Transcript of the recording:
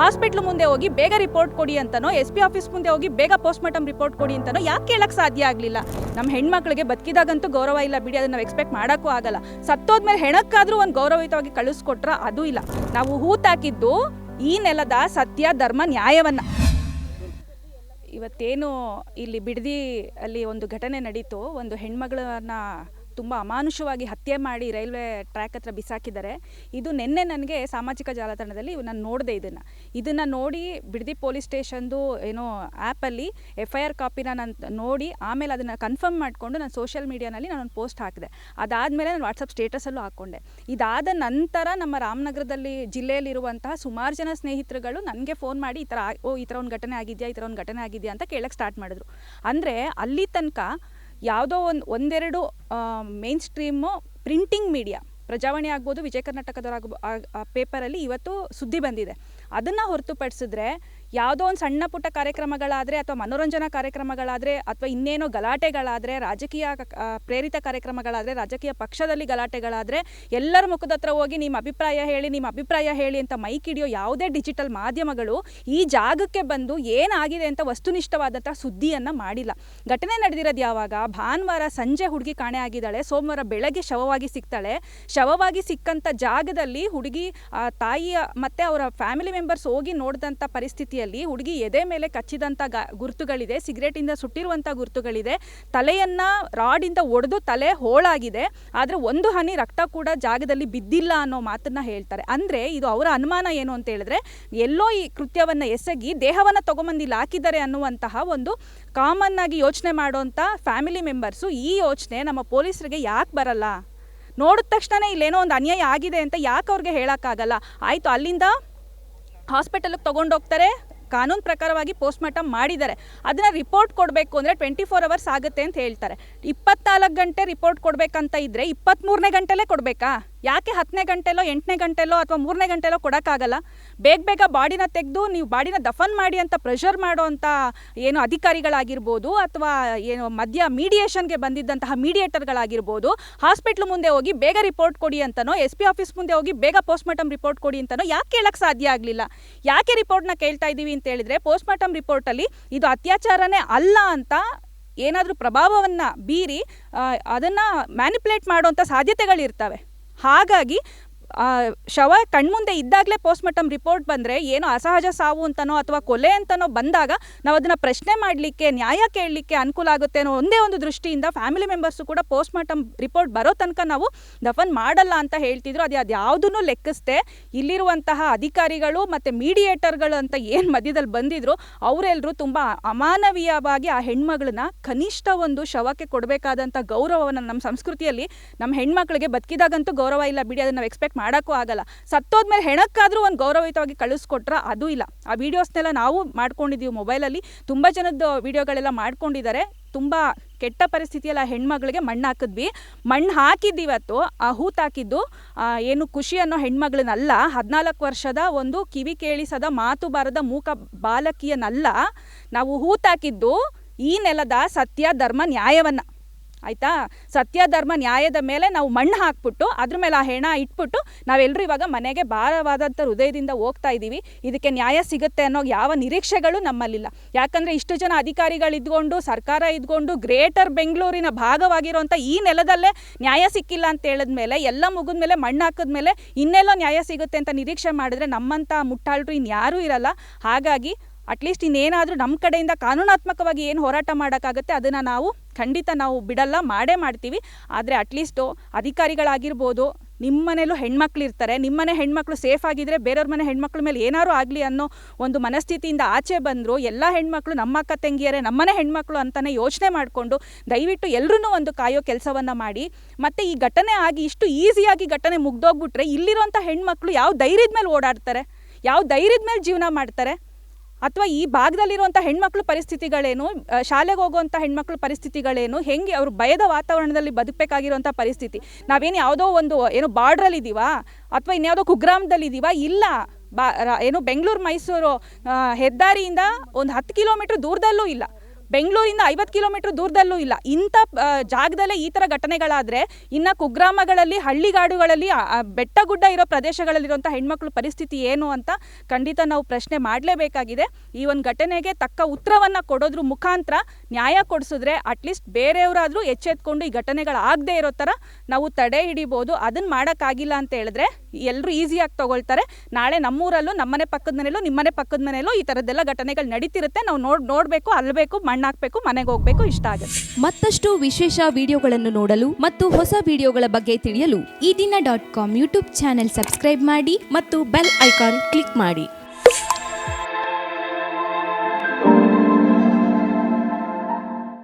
Hospital ಮುಂದೆ ಹೋಗಿ ಬೇಗ ರಿಪೋರ್ಟ್ ಕೊಡಿ ಅಂತನೋ, ಎಸ್ ಪಿ ಆಫೀಸ್ ಮುಂದೆ ಹೋಗಿ ಬೇಗ ಪೋಸ್ಟ್ ಮಾರ್ಟಮ್ ರಿಪೋರ್ಟ್ ಕೊಡಿ ಅಂತನೋ ಯಾಕೆ ಕೇಳಕ್ಕೆ ಸಾಧ್ಯ ಆಗಲಿಲ್ಲ. ನಮ್ಮ ಹೆಣ್ಮಕ್ಳಿಗೆ ಬದುಕಿದಾಗಂತೂ ಗೌರವ ಇಲ್ಲ ಬಿಡಿ, ಅದನ್ನು ನಾವು ಎಕ್ಸ್ಪೆಕ್ಟ್ ಮಾಡೋಕ್ಕೂ ಆಗಲ್ಲ. ಸತ್ತೋದ್ಮೇಲೆ ಹೆಣಕ್ಕಾದರೂ ಒಂದು ಗೌರವಯುತವಾಗಿ ಕಳಿಸ್ಕೊಟ್ರೆ ಅದು ಇಲ್ಲ. ನಾವು ಹೂತಾಕಿದ್ದು ಈ ನೆಲದ ಸತ್ಯ, ಧರ್ಮ, ನ್ಯಾಯವನ್ನು. ಇವತ್ತೇನು ಇಲ್ಲಿ ಬಿಡದಿ ಅಲ್ಲಿ ಒಂದು ಘಟನೆ ನಡೀತು. ಒಂದು ಹೆಣ್ಮಗಳನ್ನ ತುಂಬ ಅಮಾನುಷವಾಗಿ ಹತ್ಯೆ ಮಾಡಿ ರೈಲ್ವೆ ಟ್ರ್ಯಾಕ್ ಹತ್ರ ಬಿಸಾಕಿದ್ದಾರೆ. ಇದು ನಿನ್ನೆ ನನಗೆ ಸಾಮಾಜಿಕ ಜಾಲತಾಣದಲ್ಲಿ ನಾನು ನೋಡಿದೆ ಇದನ್ನು. ಇದನ್ನು ನೋಡಿ ಬಿಡದಿ ಪೊಲೀಸ್ ಸ್ಟೇಷನ್ದು ಏನೋ ಆ್ಯಪಲ್ಲಿ ಎಫ್ ಐ ಆರ್ ಕಾಪಿನ ನಾನು ನೋಡಿ ಆಮೇಲೆ ಅದನ್ನು ಕನ್ಫರ್ಮ್ ಮಾಡಿಕೊಂಡು ನಾನು ಸೋಷಿಯಲ್ ಮೀಡಿಯಾನಲ್ಲಿ ನಾನೊಂದು ಪೋಸ್ಟ್ ಹಾಕಿದೆ. ಅದಾದಮೇಲೆ ನಾನು ವಾಟ್ಸಪ್ ಸ್ಟೇಟಸಲ್ಲೂ ಹಾಕ್ಕೊಂಡೆ. ಇದಾದ ನಂತರ ನಮ್ಮ ರಾಮನಗರದಲ್ಲಿ ಜಿಲ್ಲೆಯಲ್ಲಿರುವಂತಹ ಸುಮಾರು ಜನ ಸ್ನೇಹಿತರುಗಳು ನನಗೆ ಫೋನ್ ಮಾಡಿ ಈ ಥರ ಓ, ಈ ಥರ ಒಂದು ಘಟನೆ ಆಗಿದೆಯಾ, ಈ ಥರ ಒಂದು ಘಟನೆ ಆಗಿದೆಯಾ ಅಂತ ಕೇಳಕ್ಕೆ ಸ್ಟಾರ್ಟ್ ಮಾಡಿದ್ರು. ಅಂದರೆ ಅಲ್ಲಿ ತನಕ ಯಾವುದೋ ಒಂದು, ಒಂದೆರಡು main stream printing media Prajavani ಆಗ್ಬೋದು, ವಿಜಯ ಕರ್ನಾಟಕದವರಾಗ ಪೇಪರಲ್ಲಿ ಇವತ್ತು ಸುದ್ದಿ ಬಂದಿದೆ. ಅದನ್ನು ಹೊರತುಪಡಿಸಿದ್ರೆ ಯಾವುದೋ ಒಂದು ಸಣ್ಣ ಪುಟ್ಟ ಕಾರ್ಯಕ್ರಮಗಳಾದರೆ ಅಥವಾ ಮನೋರಂಜನಾ ಕಾರ್ಯಕ್ರಮಗಳಾದರೆ ಅಥವಾ ಇನ್ನೇನೋ ಗಲಾಟೆಗಳಾದರೆ, ರಾಜಕೀಯ ಪ್ರೇರಿತ ಕಾರ್ಯಕ್ರಮಗಳಾದರೆ, ರಾಜಕೀಯ ಪಕ್ಷದಲ್ಲಿ ಗಲಾಟೆಗಳಾದರೆ ಎಲ್ಲರ ಮುಖದ ಹತ್ರ ಹೋಗಿ ನಿಮ್ಮ ಅಭಿಪ್ರಾಯ ಹೇಳಿ, ನಿಮ್ಮ ಅಭಿಪ್ರಾಯ ಹೇಳಿ ಅಂತ ಮೈಕ್ ಹಿಡಿಯೋ ಯಾವುದೇ ಡಿಜಿಟಲ್ ಮಾಧ್ಯಮಗಳು ಈ ಜಾಗಕ್ಕೆ ಬಂದು ಏನಾಗಿದೆ ಅಂತ ವಸ್ತುನಿಷ್ಠವಾದಂಥ ಸುದ್ದಿಯನ್ನು ಮಾಡಿಲ್ಲ. ಘಟನೆ ನಡೆದಿರೋದು ಯಾವಾಗ? ಭಾನುವಾರ ಸಂಜೆ ಹುಡುಗಿ ಕಾಣೆ ಆಗಿದ್ದಾಳೆ, ಸೋಮವಾರ ಬೆಳಗ್ಗೆ ಶವವಾಗಿ ಸಿಗ್ತಾಳೆ ಶವವಾಗಿ ಸಿಕ್ಕಂಥ ಜಾಗದಲ್ಲಿ ಹುಡುಗಿ ತಾಯಿಯ ಮತ್ತು ಅವರ ಫ್ಯಾಮಿಲಿ ಮೆಂಬರ್ಸ್ ಹೋಗಿ ನೋಡಿದಂಥ ಪರಿಸ್ಥಿತಿಯಲ್ಲಿ ಹುಡುಗಿ ಎದೆ ಮೇಲೆ ಕಚ್ಚಿದಂಥ ಗ ಗುರುತುಗಳಿದೆ, ಸಿಗರೇಟಿಂದ ಸುಟ್ಟಿರುವಂಥ ಗುರುತುಗಳಿದೆ. ತಲೆಯನ್ನು ರಾಡಿಂದ ಒಡೆದು ತಲೆ ಹೋಳಾಗಿದೆ. ಆದರೆ ಒಂದು ಹನಿ ರಕ್ತ ಕೂಡ ಜಾಗದಲ್ಲಿ ಬಿದ್ದಿಲ್ಲ ಅನ್ನೋ ಮಾತನ್ನು ಹೇಳ್ತಾರೆ. ಅಂದರೆ ಇದು ಅವರ ಅನುಮಾನ ಏನು ಅಂತ ಹೇಳಿದ್ರೆ, ಎಲ್ಲೋ ಈ ಕೃತ್ಯವನ್ನು ಎಸಗಿ ದೇಹವನ್ನು ತಗೊಂಬಂದಿಲ್ಲ, ಹಾಕಿದ್ದಾರೆ ಅನ್ನುವಂತಹ ಒಂದು ಕಾಮನ್ ಆಗಿ ಯೋಚನೆ ಮಾಡುವಂಥ ಫ್ಯಾಮಿಲಿ ಮೆಂಬರ್ಸು ಈ ಯೋಚನೆ ನಮ್ಮ ಪೊಲೀಸರಿಗೆ ಯಾಕೆ ಬರಲ್ಲ? ನೋಡಿದ ತಕ್ಷಣ ಇಲ್ಲೇನೋ ಒಂದು ಅನ್ಯಾಯ ಆಗಿದೆ ಅಂತ ಯಾಕೆ ಅವ್ರಿಗೆ ಹೇಳೋಕ್ಕಾಗಲ್ಲ ಆಯಿತು ಅಲ್ಲಿಂದ ಹಾಸ್ಪಿಟಲ್ಗೆ ತೊಗೊಂಡೋಗ್ತಾರೆ ಕಾನೂನು ಪ್ರಕಾರವಾಗಿ ಪೋಸ್ಟ್ ಮಾರ್ಟಮ್ ಮಾಡಿದ್ದಾರೆ. ಅದನ್ನು ರಿಪೋರ್ಟ್ ಕೊಡಬೇಕು ಅಂದರೆ ಟ್ವೆಂಟಿ ಫೋರ್ ಅವರ್ಸ್ ಆಗುತ್ತೆ ಅಂತ ಹೇಳ್ತಾರೆ. ಇಪ್ಪತ್ನಾಲ್ಕು ಗಂಟೆ ರಿಪೋರ್ಟ್ ಕೊಡಬೇಕಂತ ಇದ್ದರೆ ಇಪ್ಪತ್ತ್ಮೂರನೇ ಗಂಟೆಲೇ ಕೊಡಬೇಕಾ? ಯಾಕೆ ಹತ್ತನೇ ಗಂಟೆಲೋ, ಎಂಟನೇ ಗಂಟೆಲೋ ಅಥವಾ ಮೂರನೇ ಗಂಟೆಲೋ ಕೊಡೋಕ್ಕಾಗಲ್ಲ? ಬೇಗ ಬೇಗ ಬಾಡಿನ ತೆಗೆದು ನೀವು ಬಾಡಿನ ದಫನ್ ಮಾಡಿ ಅಂತ ಪ್ರೆಷರ್ ಮಾಡುವಂಥ ಏನು ಅಧಿಕಾರಿಗಳಾಗಿರ್ಬೋದು ಅಥವಾ ಏನು ಮಧ್ಯ ಮೀಡಿಯೇಷನ್ಗೆ ಬಂದಿದ್ದಂತಹ ಮೀಡಿಯೇಟರ್ಗಳಾಗಿರ್ಬೋದು ಹಾಸ್ಪಿಟ್ಲ್ ಮುಂದೆ ಹೋಗಿ ಬೇಗ ರಿಪೋರ್ಟ್ ಕೊಡಿ ಅಂತನೋ ಎಸ್ ಪಿ ಆಫೀಸ್ ಮುಂದೆ ಹೋಗಿ ಬೇಗ ಪೋಸ್ಟ್ ಮಾರ್ಟಮ್ ರಿಪೋರ್ಟ್ ಕೊಡಿ ಅಂತನೋ, ಯಾಕೆ ಕೇಳೋಕ್ಕೆ ಸಾಧ್ಯ ಆಗಲಿಲ್ಲ? ಯಾಕೆ ರಿಪೋರ್ಟ್ನ ಕೇಳ್ತಾ ಇದ್ದೀವಿ ಅಂತ ಹೇಳಿದ್ರೆ ಪೋಸ್ಟ್ ಮಾರ್ಟಮ್ ರಿಪೋರ್ಟಲ್ಲಿ ಇದು ಅತ್ಯಾಚಾರನೇ ಅಲ್ಲ ಅಂತ ಏನಾದರೂ ಪ್ರಭಾವವನ್ನು ಬೀರಿ ಅದನ್ನು ಮ್ಯಾನಿಪುಲೇಟ್ ಮಾಡುವಂಥ ಸಾಧ್ಯತೆಗಳಿರ್ತವೆ. ಹಾಗಾಗಿ ಶವ ಕಣ್ಮುಂದೆ ಇದ್ದಾಗಲೇ ಪೋಸ್ಟ್ ಮಾರ್ಟಮ್ ರಿಪೋರ್ಟ್ ಬಂದರೆ ಏನೋ ಅಸಹಜ ಸಾವು ಅಂತನೋ ಅಥವಾ ಕೊಲೆ ಅಂತನೋ ಬಂದಾಗ ನಾವು ಅದನ್ನು ಪ್ರಶ್ನೆ ಮಾಡಲಿಕ್ಕೆ, ನ್ಯಾಯ ಕೇಳಲಿಕ್ಕೆ ಅನುಕೂಲ ಆಗುತ್ತೆ ಅನ್ನೋ ಒಂದೇ ಒಂದು ದೃಷ್ಟಿಯಿಂದ ಫ್ಯಾಮಿಲಿ ಮೆಂಬರ್ಸು ಕೂಡ ಪೋಸ್ಟ್ ಮಾರ್ಟಮ್ ರಿಪೋರ್ಟ್ ಬರೋ ತನಕ ನಾವು ದಫನ್ ಮಾಡಲ್ಲ ಅಂತ ಹೇಳ್ತಿದ್ರು. ಅದು ಅದು ಯಾವುದನ್ನು ಲೆಕ್ಕಿಸ್ದೆ ಇಲ್ಲಿರುವಂತಹ ಅಧಿಕಾರಿಗಳು ಮತ್ತು ಮೀಡಿಯೇಟರ್ಗಳು ಅಂತ ಏನು ಮಧ್ಯದಲ್ಲಿ ಬಂದಿದ್ರು ಅವರೆಲ್ಲರೂ ತುಂಬ ಅಮಾನವೀಯವಾಗಿ ಆ ಹೆಣ್ಮಗಳನ್ನ ಕನಿಷ್ಠ ಒಂದು ಶವಕ್ಕೆ ಕೊಡಬೇಕಾದಂಥ ಗೌರವವನ್ನು ನಮ್ಮ ಸಂಸ್ಕೃತಿಯಲ್ಲಿ ನಮ್ಮ ಹೆಣ್ಮಕ್ಳಿಗೆ ಬದುಕಿದಾಗಂತೂ ಗೌರವ ಇಲ್ಲ ಬಿಡಿ. ಅದನ್ನು ಎಕ್ಸ್ಪೆಕ್ಟ್ ಮಾಡೋಕ್ಕೂ ಆಗಲ್ಲ. ಸತ್ತೋದ್ಮೇಲೆ ಹೆಣಕ್ಕಾದರೂ ಒಂದು ಗೌರವಯುತವಾಗಿ ಕಳಿಸ್ಕೊಟ್ರೆ ಅದು ಇಲ್ಲ. ಆ ವೀಡಿಯೋಸ್ನೆಲ್ಲ ನಾವು ಮಾಡ್ಕೊಂಡಿದ್ದೀವಿ ಮೊಬೈಲಲ್ಲಿ. ತುಂಬ ಜನದ್ದು ವಿಡಿಯೋಗಳೆಲ್ಲ ಮಾಡ್ಕೊಂಡಿದ್ದಾರೆ. ತುಂಬ ಕೆಟ್ಟ ಪರಿಸ್ಥಿತಿಯಲ್ಲಿ ಆ ಹೆಣ್ಮಗಳಿಗೆ ಮಣ್ಣು ಹಾಕಿದ್ವಿ. ಮಣ್ಣು ಹಾಕಿದ್ದು ಇವತ್ತು ಆ ಹೂತಾಕಿದ್ದು ಏನು ಖುಷಿ ಅನ್ನೋ ಹೆಣ್ಮಗಳನ್ನಲ್ಲ. ಹದಿನಾಲ್ಕು ವರ್ಷದ ಒಂದು ಕಿವಿ ಕೇಳಿಸದ ಮಾತು ಬಾರದ ಮೂಕ ಬಾಲಕಿಯನ್ನಲ್ಲ ನಾವು ಹೂತಾಕಿದ್ದು ಈ ನೆಲದ ಸತ್ಯ, ಧರ್ಮ, ನ್ಯಾಯವನ್ನು. ಆಯಿತಾ? ಸತ್ಯ ಧರ್ಮ ನ್ಯಾಯದ ಮೇಲೆ ನಾವು ಮಣ್ಣು ಹಾಕ್ಬಿಟ್ಟು, ಅದ್ರ ಮೇಲೆ ಆ ಹೆಣ ಇಟ್ಬಿಟ್ಟು ನಾವೆಲ್ಲರೂ ಇವಾಗ ಮನೆಗೆ ಭಾರವಾದಂಥ ಹೃದಯದಿಂದ ಹೋಗ್ತಾ ಇದ್ದೀವಿ. ಇದಕ್ಕೆ ನ್ಯಾಯ ಸಿಗುತ್ತೆ ಅನ್ನೋ ಯಾವ ನಿರೀಕ್ಷೆಗಳು ನಮ್ಮಲ್ಲಿಲ್ಲ. ಯಾಕಂದರೆ ಇಷ್ಟು ಜನ ಅಧಿಕಾರಿಗಳಿದ್ಕೊಂಡು ಸರ್ಕಾರ ಇದ್ಕೊಂಡು, ಗ್ರೇಟರ್ ಬೆಂಗಳೂರಿನ ಭಾಗವಾಗಿರುವಂಥ ಈ ನೆಲದಲ್ಲೇ ನ್ಯಾಯ ಸಿಕ್ಕಿಲ್ಲ ಅಂತ ಹೇಳಿದ್ಮೇಲೆ ಎಲ್ಲ ಮುಗಿದ ಮೇಲೆ, ಮಣ್ಣು ಹಾಕಿದ ಮೇಲೆ ಇನ್ನೆಲ್ಲೋ ನ್ಯಾಯ ಸಿಗುತ್ತೆ ಅಂತ ನಿರೀಕ್ಷೆ ಮಾಡಿದ್ರೆ ನಮ್ಮಂಥ ಮುಟ್ಟಾಳರು ಇನ್ಯಾರೂ ಇರಲ್ಲ. ಹಾಗಾಗಿ ಅಟ್ಲೀಸ್ಟ್ ಇನ್ನೇನಾದರೂ ನಮ್ಮ ಕಡೆಯಿಂದ ಕಾನೂನಾತ್ಮಕವಾಗಿ ಏನು ಹೋರಾಟ ಮಾಡೋಕ್ಕಾಗುತ್ತೆ ಅದನ್ನು ನಾವು ಖಂಡಿತ ನಾವು ಬಿಡಲ್ಲ, ಮಾಡೇ ಮಾಡ್ತೀವಿ. ಆದರೆ ಅಟ್ಲೀಸ್ಟು ಅಧಿಕಾರಿಗಳಾಗಿರ್ಬೋದು ನಿಮ್ಮ ಮನೇಲೂ ಹೆಣ್ಮಕ್ಳು ಇರ್ತಾರೆ. ನಿಮ್ಮನೆ ಹೆಣ್ಮಕ್ಳು ಸೇಫ್ ಆಗಿದ್ದರೆ ಬೇರೆಯವ್ರ ಮನೆ ಹೆಣ್ಮಕ್ಳ ಮೇಲೆ ಏನಾರು ಆಗಲಿ ಅನ್ನೋ ಒಂದು ಮನಸ್ಥಿತಿಯಿಂದ ಆಚೆ ಬಂದರು, ಎಲ್ಲ ಹೆಣ್ಮಕ್ಳು ನಮ್ಮ ಅಕ್ಕ ತಂಗಿಯರೇ ನಮ್ಮನೆ ಹೆಣ್ಮಕ್ಳು ಅಂತಲೇ ಯೋಚನೆ ಮಾಡಿಕೊಂಡು ದಯವಿಟ್ಟು ಎಲ್ಲರೂ ಒಂದು ಕಾಯೋ ಕೆಲಸವನ್ನು ಮಾಡಿ. ಮತ್ತು ಈ ಘಟನೆ ಆಗಿ ಇಷ್ಟು ಈಸಿಯಾಗಿ ಘಟನೆ ಮುಗ್ದೋಗ್ಬಿಟ್ರೆ ಇಲ್ಲಿರೋಂಥ ಹೆಣ್ಮಕ್ಳು ಯಾವ ಧೈರ್ಯದ ಮೇಲೆ ಓಡಾಡ್ತಾರೆ? ಯಾವ ಧೈರ್ಯದ ಮೇಲೆ ಜೀವನ ಮಾಡ್ತಾರೆ? ಅಥವಾ ಈ ಭಾಗದಲ್ಲಿರುವಂಥ ಹೆಣ್ಮಕ್ಳ ಪರಿಸ್ಥಿತಿಗಳೇನು ಶಾಲೆಗೆ ಹೋಗುವಂಥ ಹೆಣ್ಮಕ್ಳ ಪರಿಸ್ಥಿತಿಗಳೇನು, ಹೆಂಗೆ ಅವರು ಭಯದ ವಾತಾವರಣದಲ್ಲಿ ಬದುಕಬೇಕಾಗಿರುವಂಥ ಪರಿಸ್ಥಿತಿ. ನಾವೇನು ಯಾವುದೋ ಒಂದು, ಏನು ಬಾರ್ಡ್ರಲ್ಲಿ ಇದ್ದೀವಾ ಅಥವಾ ಇನ್ಯಾವುದೋ ಕುಗ್ರಾಮದಲ್ಲಿ ಇದ್ದೀವಾ ಇಲ್ಲ. ಬಾ ಏನು ಬೆಂಗಳೂರು, ಮೈಸೂರು ಹೆದ್ದಾರಿಯಿಂದ ಒಂದು ಹತ್ತು ಕಿಲೋಮೀಟ್ರ್ ದೂರದಲ್ಲೂ ಇಲ್ಲ. ಬೆಂಗಳೂರಿಂದ ಐವತ್ತು ಕಿಲೋಮೀಟರ್ ದೂರದಲ್ಲೂ ಇಲ್ಲ. ಇಂಥ ಜಾಗದಲ್ಲೇ ಈ ಥರ ಘಟನೆಗಳಾದರೆ ಇನ್ನು ಕುಗ್ರಾಮಗಳಲ್ಲಿ, ಹಳ್ಳಿಗಾಡುಗಳಲ್ಲಿ ಬೆಟ್ಟ ಗುಡ್ಡ ಇರೋ ಪ್ರದೇಶಗಳಲ್ಲಿರುವಂಥ ಹೆಣ್ಮಕ್ಳ ಪರಿಸ್ಥಿತಿ ಏನು ಅಂತ ಖಂಡಿತ ನಾವು ಪ್ರಶ್ನೆ ಮಾಡಲೇಬೇಕಾಗಿದೆ. ಈ ಒಂದು ಘಟನೆಗೆ ತಕ್ಕ ಉತ್ತರವನ್ನು ಕೊಡೋದ್ರ ಮುಖಾಂತರ ನ್ಯಾಯ ಕೊಡಿಸಿದ್ರೆ ಅಟ್ಲೀಸ್ಟ್ ಬೇರೆಯವರಾದರೂ ಎಚ್ಚೆತ್ಕೊಂಡು ಈ ಘಟನೆಗಳಾಗದೇ ಇರೋ ಥರ ನಾವು ತಡೆ ಹಿಡಿಬೋದು. ಅದನ್ನು ಮಾಡೋಕ್ಕಾಗಿಲ್ಲ ಅಂತ ಹೇಳಿದ್ರೆ ಎಲ್ಲರೂ ಈಸಿಯಾಗಿ ತೊಗೊಳ್ತಾರೆ. ನಾಳೆ ನಮ್ಮೂರಲ್ಲೂ, ನಮ್ಮನೆ ಪಕ್ಕದ ಮನೇಲೂ ನಿಮ್ಮನೆ ಪಕ್ಕದ ಮನೆಯಲ್ಲೂ ಈ ಥರದ್ದೆಲ್ಲ ಘಟನೆಗಳು ನಡೀತಿರುತ್ತೆ. ನಾವು ನೋಡಿ, ನೋಡಬೇಕು ಅಲ್ಲಬೇಕು ಮಣ್ಣಾಕಬೇಕು, ಮನೆಗೆ ಹೋಗಬೇಕು, ಇಷ್ಟ ಆಗುತ್ತೆ. ಮತ್ತಷ್ಟು ವಿಶೇಷ ವಿಡಿಯೋಗಳನ್ನು ನೋಡಲು ಮತ್ತು ಹೊಸ ವಿಡಿಯೋಗಳ ಬಗ್ಗೆ ತಿಳಿಯಲು Ee Dina dot com YouTube channel subscribe ಮಾಡಿ ಮತ್ತು ಬೆಲ್ ಐಕಾನ್ ಕ್ಲಿಕ್ ಮಾಡಿ.